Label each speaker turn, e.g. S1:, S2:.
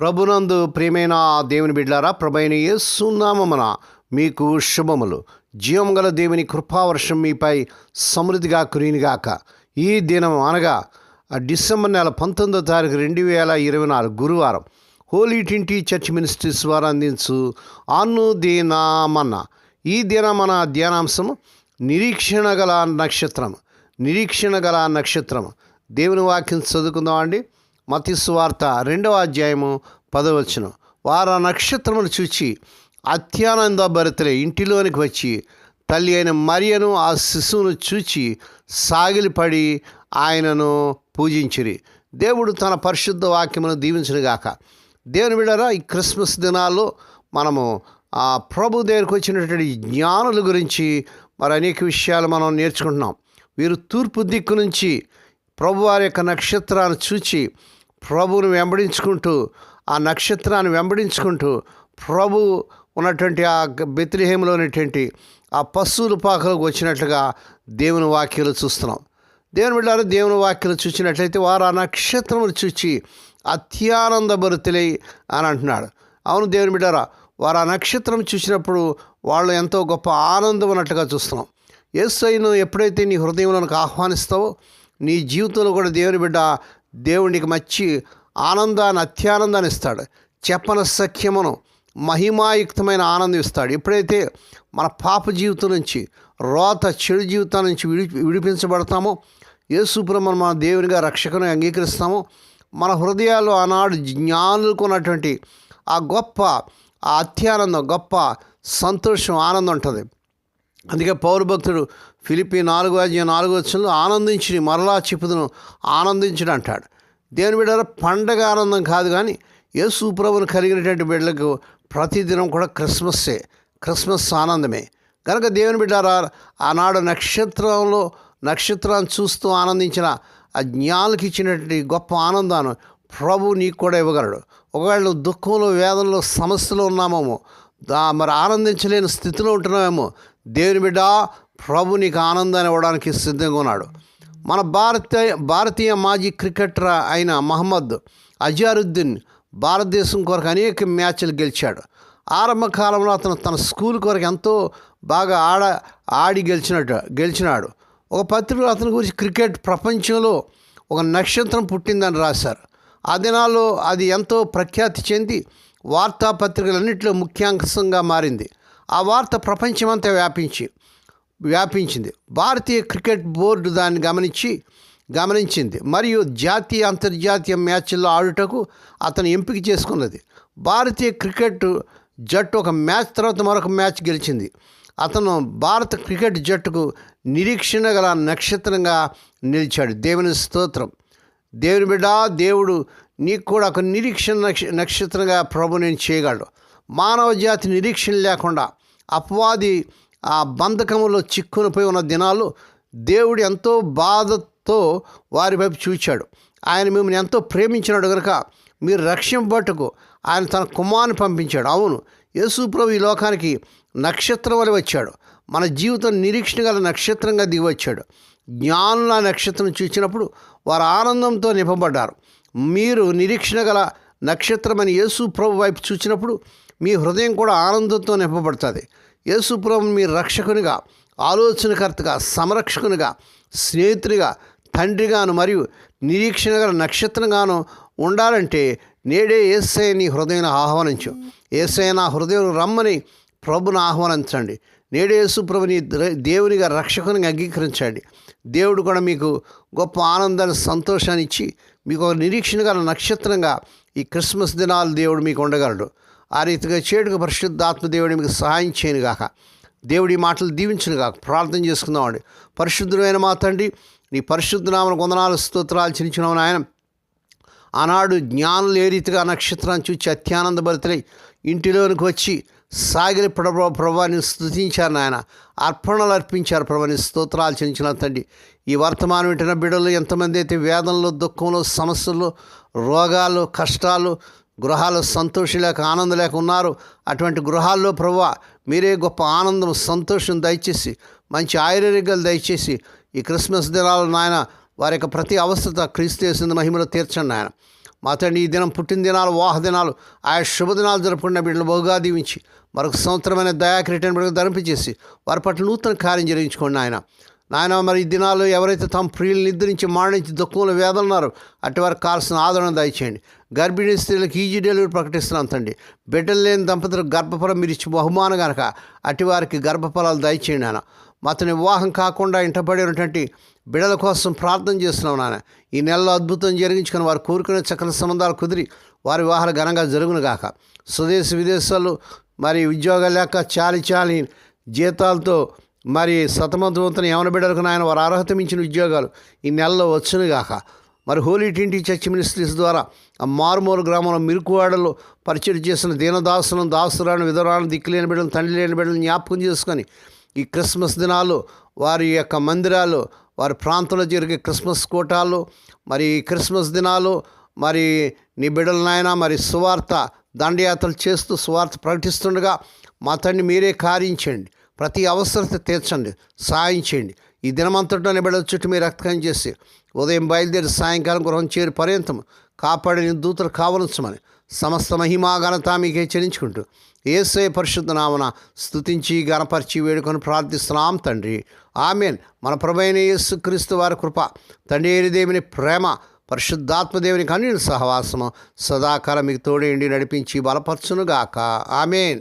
S1: ప్రభునందు ప్రియమైన దేవుని బిడ్లారా ప్రభైన యేసునామమున మీకు శుభములు. జీవం గల దేవుని కృపావర్షం మీపై సమృద్ధిగా కురినిగాక ఈ దినం అనగా డిసెంబర్ నెల పంతొమ్మిదో తారీఖు రెండు వేల ఇరవై నాలుగు గురువారం హోలీ టింటి చర్చ్ మినిస్ట్రీస్ వారు అందించు అన్ను దీనామన్న ఈ దిన మన ధ్యానాంశము నిరీక్షణ గల నక్షత్రం నిరీక్షణ గల నక్షత్రం దేవుని వాక్యం చదువుకుందాం అండి మతిస్వార్త రెండవ అధ్యాయము పదవచ్చును వారు ఆ నక్షత్రమును చూచి అత్యానంద భరితలే ఇంటిలోనికి వచ్చి తల్లి అయిన మరియను ఆ శిశువును చూచి సాగిలిపడి ఆయనను పూజించిరి. దేవుడు తన పరిశుద్ధ వాక్యమును దీవించునుగాక దేవుని విడరా ఈ క్రిస్మస్ దినాల్లో మనము ఆ ప్రభు దగ్గరికి వచ్చినటువంటి జ్ఞానుల గురించి మరి అనేక విషయాలు మనం నేర్చుకుంటున్నాం. వీరు తూర్పు దిక్కు నుంచి ప్రభువారి యొక్క నక్షత్రాన్ని చూచి ప్రభువును వెంబడించుకుంటూ ఆ నక్షత్రాన్ని వెంబడించుకుంటూ ప్రభు ఉన్నటువంటి ఆ బెత్రిహేములో ఉన్నటువంటి ఆ పశువుల పాకలోకి వచ్చినట్లుగా దేవుని వాక్యాలు చూస్తున్నాం. దేవుని బిడ్డారు దేవుని వాక్యలు చూసినట్లయితే వారు ఆ నక్షత్రములు చూచి అత్యానందభరితులై అని అంటున్నాడు. అవును దేవుని బిడ్డారా వారు ఆ నక్షత్రం చూసినప్పుడు వాళ్ళు ఎంతో గొప్ప ఆనందం ఉన్నట్లుగా చూస్తున్నాం. యేసైను ఎప్పుడైతే నీ హృదయంలోనికి ఆహ్వానిస్తావో నీ జీవితంలో కూడా దేవుని బిడ్డ దేవునికి మచ్చి ఆనందాన్ని అత్యానందాన్ని ఇస్తాడు. చెప్పన సఖ్యమును మహిమాయుక్తమైన ఆనందం ఇస్తాడు. ఎప్పుడైతే మన పాప జీవితం నుంచి రోత చెడు జీవితం నుంచి విడి విడిపించబడతామో యేసుప్రమణ మన దేవునిగా రక్షకుని అంగీకరిస్తామో మన హృదయాల్లో ఆనాడు జ్ఞానులకు ఉన్నటువంటి ఆ గొప్ప ఆ అత్యానందం గొప్ప సంతోషం ఆనందం ఉంటుంది. అందుకే పౌరభక్తుడు ఫిలిపి నాలుగు అధ్యాయం నాలుగో వచ్చంలో ఆనందించి మరలా చెప్పుదును ఆనందించడం అంటాడు. దేవుని బిడ్డ పండగ ఆనందం కాదు కానీ యేసు ప్రభువును కలిగినటువంటి బిడ్డలకు ప్రతిదినం కూడా క్రిస్మస్సే క్రిస్మస్ ఆనందమే. కనుక దేవుని బిడ్డారా ఆనాడు నక్షత్రంలో నక్షత్రాన్ని చూస్తూ ఆనందించిన ఆ జ్ఞానులకు ఇచ్చినటువంటి గొప్ప ఆనందాన్ని ప్రభు నీకు కూడా ఇవ్వగలడు. ఒకవేళ దుఃఖంలో వేదనలో సమస్యలో ఉన్నామేమో దా మరి ఆనందించలేని స్థితిలో ఉంటున్నామేమో దేవుని బిడ్డ ప్రభు నీకు ఆనందాన్ని ఇవ్వడానికి సిద్ధంగా ఉన్నాడు. మన భారతీయ భారతీయ మాజీ క్రికెటర్ అయిన మహమ్మద్ అజారుద్దీన్ భారతదేశం కొరకు అనేక మ్యాచ్లు గెలిచాడు. ఆరంభ కాలంలో అతను తన స్కూల్ కొరకు ఎంతో బాగా ఆడ ఆడి గెలిచినట్టు గెలిచినాడు. ఒక పత్రికలో అతని గురించి క్రికెట్ ప్రపంచంలో ఒక నక్షత్రం పుట్టిందని రాశారు. ఆ దినాల్లో అది ఎంతో ప్రఖ్యాతి చెంది వార్తాపత్రికలన్నింటిలో ముఖ్యాంశంగా మారింది. ఆ వార్త ప్రపంచమంతా వ్యాపించి వ్యాపించింది. భారతీయ క్రికెట్ బోర్డు దాన్ని గమనించి గమనించింది. మరియు జాతీయ అంతర్జాతీయ మ్యాచ్ల్లో ఆడుటకు అతను ఎంపిక చేసుకున్నది. భారతీయ క్రికెట్ జట్టు ఒక మ్యాచ్ తర్వాత మరొక మ్యాచ్ గెలిచింది. అతను భారత క్రికెట్ జట్టుకు నిరీక్షణ గల నక్షత్రంగా నిలిచాడు. దేవుని స్తోత్రం. దేవుని బిడ్డ దేవుడు నీకు కూడా ఒక నిరీక్షణ నక్ష నక్షత్రంగా ప్రభు నేను చేయగలడు. మానవ జాతి నిరీక్షణ లేకుండా అపవాది ఆ బంధకములో చిక్కునిపోయి ఉన్న దినాలు దేవుడు ఎంతో బాధతో వారి వైపు చూచాడు. ఆయన మిమ్మల్ని ఎంతో ప్రేమించినాడు కనుక మీరు రక్షింపబట్టుకు ఆయన తన కుమారుని పంపించాడు. అవును యేసుప్రభు ఈ లోకానికి నక్షత్రం వల్ల వచ్చాడు. మన జీవితం నిరీక్షణ గల నక్షత్రంగా దిగివచ్చాడు జ్ఞానుల నక్షత్రం చూచినప్పుడు వారు ఆనందంతో నింపబడ్డారు. మీరు నిరీక్షణ గల నక్షత్రమని యేసు ప్రభు వైపు చూచినప్పుడు మీ హృదయం కూడా ఆనందంతో నింపబడుతుంది. యేసుప్రభు మీ రక్షకునిగా ఆలోచనకర్తగా సంరక్షకునిగా స్నేహితునిగా తండ్రిగాను మరియు నిరీక్షణ గల నక్షత్రంగాను ఉండాలంటే నేడే ఏసై నీ హృదయం ఆహ్వానించు. ఏసై నా హృదయం రమ్మని ప్రభుని ఆహ్వానించండి. నేడే యేసు ప్రభుని దేవునిగా రక్షకునిగా అంగీకరించండి. దేవుడు కూడా మీకు గొప్ప ఆనందాన్ని సంతోషాన్ని ఇచ్చి మీకు ఒక నిరీక్షణ గల నక్షత్రంగా ఈ క్రిస్మస్ దినాలు దేవుడు మీకు ఉండగలడు. ఆ రీతిగా చేయడానికి పరిశుద్ధాత్మ దేవుడు మీకు సహాయం చేయను గాక. దేవుడి మాటలు దీవించను గాక. ప్రార్థన చేసుకుందామండి పరిశుద్ధమైన మా తండ్రి నీ పరిశుద్ధ నామన వందనాలు స్తోత్రాలు చిరించినామని ఆయన ఆనాడు జ్ఞానులు ఏ రీతిగా నక్షత్రాన్ని చూచి అత్యానంద భరితులై ఇంటిలోనికి వచ్చి సాగిన ప్రభా ప్రభాని స్థుతించారు నాయన. అర్పణలు అర్పించారు ప్రభాని స్తోత్రాలు చెందించిన తండ్రి. ఈ వర్తమానం వింటున్న బిడ్డలు ఎంతమంది అయితే వేదనలో దుఃఖంలో సమస్యలు రోగాలు కష్టాలు గృహాలు సంతోషం లేక ఆనందం లేక ఉన్నారు. అటువంటి గృహాల్లో ప్రభు మీరే గొప్ప ఆనందం సంతోషం దయచేసి మంచి ఆయుర్వేదికలు దయచేసి ఈ క్రిస్మస్ దినాలు నాయన వారి యొక్క ప్రతి అవస్థత క్రీస్తు చేసిన మహిమలో తీర్చండి నాయన. మా తండ్రి ఈ దినం పుట్టిన దినాలు వాహ దినాలు ఆయా శుభదినాలు జరుపుకున్న బిడ్డలు బహుగా దీవించి మరొక సంవత్సరమైన దయాక్రీటను బిడ్డకు ధరింపజేసి వారి పట్ల నూతన కార్యం జరిగించుకోండి ఆయన నాయన మరి ఈ దినాలు ఎవరైతే తమ ప్రియులు నిద్రించి మాణించి దుఃఖంలో వేదలున్నారో అటు వారికి కావాల్సిన ఆదరణ దయచేయండి. గర్భిణీ స్త్రీలకు ఈజీ డెలివరీ ప్రకటిస్తున్నాం తండ్రి. బిడ్డలు లేని దంపతులకు గర్భఫలం మీరు ఇచ్చి బహుమానం కనుక అటు వారికి గర్భఫలాలు దయచేయండి నాన్న అతని వివాహం కాకుండా ఇంటపడి ఉన్నటువంటి కోసం ప్రార్థన చేస్తున్నాం నాన్న ఈ నెలలో అద్భుతం జరిగించుకొని వారు కోరుకునే చక్కని సంబంధాలు కుదిరి వారి వివాహాలు ఘనంగా జరుగును గాక. స్వదేశ విదేశాలు మరి ఉద్యోగాలు లేక చాలి చాలి జీతాలతో మరి సతమతవంతున యవన బిడ్డలకు నాయన? వారు అర్హత మించిన ఉద్యోగాలు ఈ నెలలో వచ్చునుగాక. మరి హోలీ టింటి చర్చ్ మినిస్ట్రీస్ ద్వారా ఆ మారుమూల గ్రామంలో మిరుకువాడలో పరిచయం చేసిన దీనదాసులను దాసురాను విధురాను దిక్కులేని బిడ్డలు తండ్రి లేని బిడ్డలను జ్ఞాపకం చేసుకొని ఈ క్రిస్మస్ దినాలు వారి యొక్క మందిరాలు వారి ప్రాంతంలో జరిగే క్రిస్మస్ కూటాలు మరి క్రిస్మస్ దినాలు మరి నీ బిడ్డల నాయన మరి సువార్త దండయాత్రలు చేస్తూ సువార్త ప్రకటిస్తుండగా మా తండ్రి మీరే కారించండి ప్రతి అవసరత తీర్చండి సాయం చేయండి. ఈ దినమంతటా నిబడ చుట్టూ మీరు రక్తం చేసి ఉదయం బయలుదేరి సాయంకాలం గృహం చేరి పర్యంతం కాపాడిన దూతలు కావలసమని సమస్త మహిమా మీకే చెల్లించుకుంటూ ఏసే పరిశుద్ధ నామన స్థుతించి గణపరిచి వేడుకొని ప్రార్థిస్తున్నాం తండ్రి. ఆమెన్. మన ప్రభైన యేసుక్రీస్తు వారి కృప తండ్రి దేవుని ప్రేమ పరిశుద్ధాత్మదేవుని కన్యుని సహవాసము సదాకాలం మీకు తోడేండి నడిపించి బలపరచునుగాక. ఆమెన్.